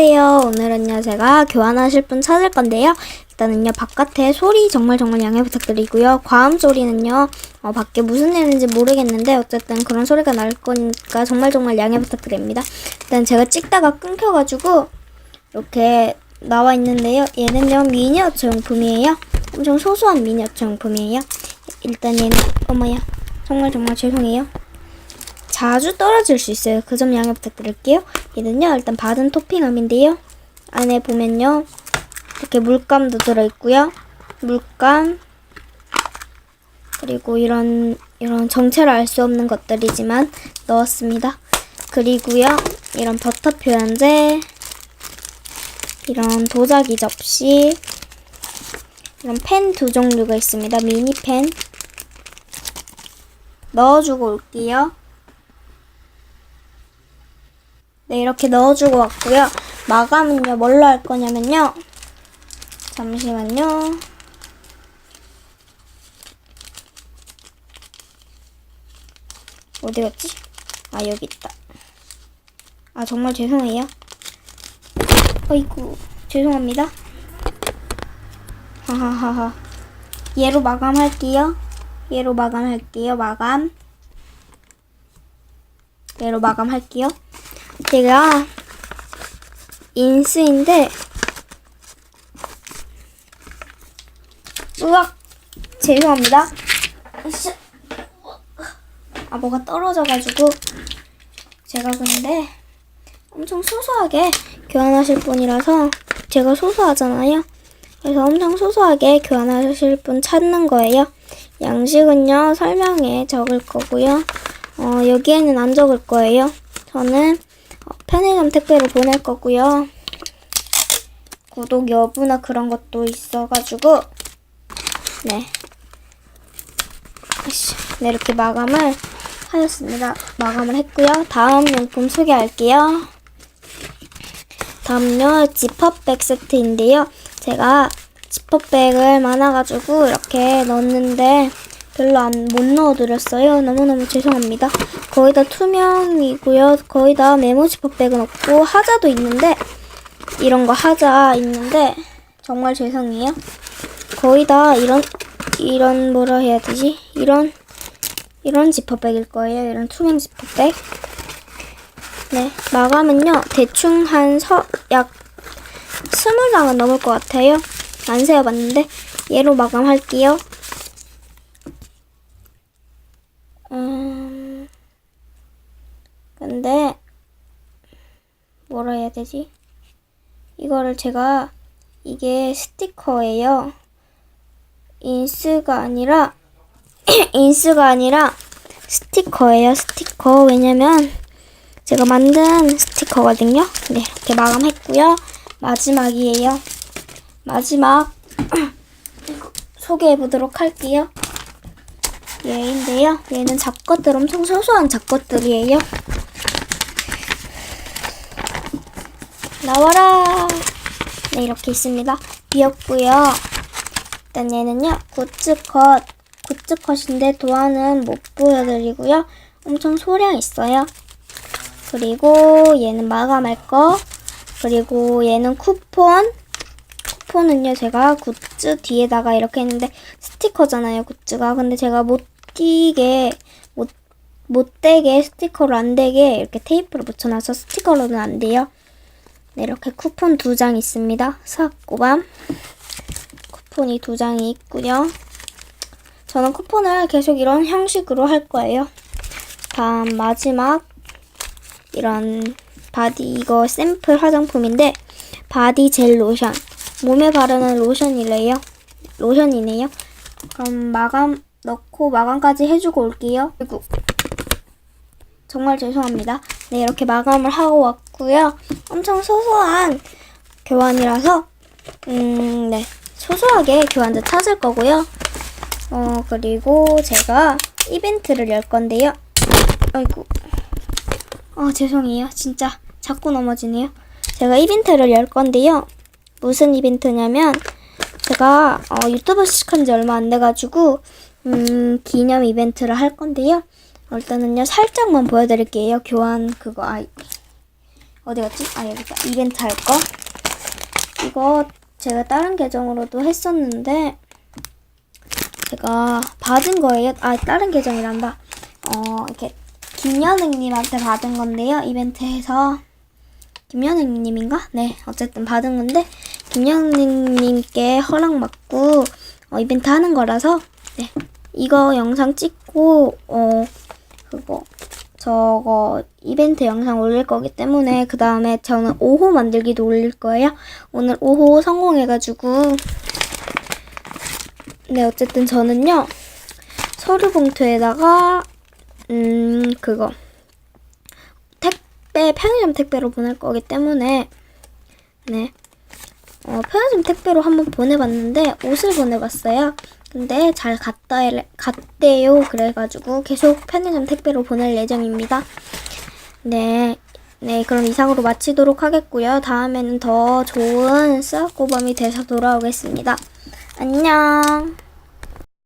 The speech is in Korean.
안녕하세요. 오늘은요, 제가 교환하실 분 찾을 건데요. 일단은요, 바깥에 소리 정말 정말 양해 부탁드리고요. 과음 소리는요, 어, 밖에 무슨 일인지 모르겠는데, 어쨌든 그런 소리가 날 거니까 정말 정말 양해 부탁드립니다. 일단 제가 찍다가 끊겨가지고, 이렇게 나와 있는데요. 얘는요, 미니어처 용품이에요. 엄청 소소한 미니어처 용품이에요. 일단 얘는, 어머야. 정말 정말 죄송해요. 자주 떨어질 수 있어요. 그 점 양해 부탁드릴게요. 얘는요, 일단 받은 토핑함인데요. 안에 보면요, 이렇게 물감도 들어있고요. 물감, 그리고 이런, 이런 정체를 알 수 없는 것들이지만 넣었습니다. 그리고요, 이런 버터 표현제, 이런 도자기 접시, 이런 펜 두 종류가 있습니다. 미니 펜. 넣어주고 올게요. 네, 이렇게 넣어주고 왔고요. 마감은요, 뭘로 할 거냐면요. 잠시만요. 어디 갔지? 아, 여기 있다. 아, 정말 죄송해요. 어이구, 죄송합니다. 하하하하. 얘로 마감할게요. 얘로 마감할게요. 마감. 얘로 마감할게요. 제가 인스인데 으악 죄송합니다. 아 뭐가 떨어져가지고 제가 근데 엄청 소소하게 교환하실 분이라서 제가 소소하잖아요. 그래서 엄청 소소하게 교환하실 분 찾는 거예요. 양식은요 설명에 적을 거고요. 어, 여기에는 안 적을 거예요. 저는 어, 편의점 택배로 보낼 거고요. 구독 여부나 그런 것도 있어가지고 네. 네 이렇게 마감을 하였습니다. 마감을 했고요. 다음 용품 소개할게요. 다음요 지퍼백 세트인데요. 제가 지퍼백을 많아가지고 이렇게 넣었는데 별로 안 못 넣어드렸어요. 너무너무 죄송합니다. 거의 다 투명이고요. 거의 다 메모 지퍼백은 없고 하자도 있는데 이런 거 하자 있는데 정말 죄송해요. 거의 다 이런 이런 뭐라 해야 되지? 이런 이런 지퍼백일 거예요. 이런 투명 지퍼백. 네 마감은요 대충 한 서 약 스물 장은 넘을 것 같아요. 안 세어봤는데 얘로 마감할게요. 음, 근데 뭐라 해야 되지? 이거를 제가 이게 스티커예요. 인스가 아니라 인스가 아니라 스티커예요. 스티커 왜냐면 제가 만든 스티커거든요. 네 이렇게 마감했고요. 마지막이에요. 마지막 소개해 보도록 할게요. 얘인데요. 얘는 잡것들 엄청 소소한 잡것들이에요. 나와라. 네 이렇게 있습니다. 귀엽고요. 일단 얘는요 굿즈컷 굿즈컷인데 도안은 못 보여드리고요. 엄청 소량 있어요. 그리고 얘는 마감할 거. 그리고 얘는 쿠폰. 쿠폰은요 제가 굿즈 뒤에다가 이렇게 했는데 스티커잖아요 굿즈가. 근데 제가 못 끼게 못 못되게 스티커로 안 되게 이렇게 테이프로 붙여놔서 스티커로는 안 돼요. 네, 이렇게 쿠폰 두 장 있습니다. 사고밤 쿠폰이 두 장이 있고요. 저는 쿠폰을 계속 이런 형식으로 할 거예요. 다음 마지막 이런 바디 이거 샘플 화장품인데 바디 젤 로션 몸에 바르는 로션이래요. 로션이네요. 그럼 마감 넣고 마감까지 해주고 올게요. 그리고 정말 죄송합니다. 네, 이렇게 마감을 하고 왔고요. 엄청 소소한 교환이라서, 음, 네. 소소하게 교환자 찾을 거고요. 어, 그리고 제가 이벤트를 열 건데요. 아이고. 어, 죄송해요. 진짜 자꾸 넘어지네요. 제가 이벤트를 열 건데요. 무슨 이벤트냐면, 제가 어, 유튜브 시작한 지 얼마 안 돼가지고, 음, 기념 이벤트를 할 건데요. 일단은요, 살짝만 보여드릴게요. 교환 그거, 아, 어디 갔지? 아 여기다 이벤트 할 거. 이거 제가 다른 계정으로도 했었는데 제가 받은 거예요. 아 다른 계정이란다. 어 이렇게 김연웅님한테 받은 건데요. 이벤트에서 김연웅님인가? 네 어쨌든 받은 건데 김연웅님께 허락 받고 어, 이벤트 하는 거라서 네 이거 영상 찍고 어 그거 저거 이벤트 영상 올릴 거기 때문에 그 다음에 저는 5호 만들기도 올릴 거예요. 오늘 5호 성공해가지고 네 어쨌든 저는요 서류 봉투에다가 음 그거 택배 편의점 택배로 보낼 거기 때문에 네 어, 편의점 택배로 한번 보내봤는데 옷을 보내봤어요. 근데 잘 갔다 갔대요. 그래가지고 계속 편의점 택배로 보낼 예정입니다. 네. 네, 그럼 이상으로 마치도록 하겠고요. 다음에는 더 좋은 스아꼬범이 돼서 돌아오겠습니다. 안녕.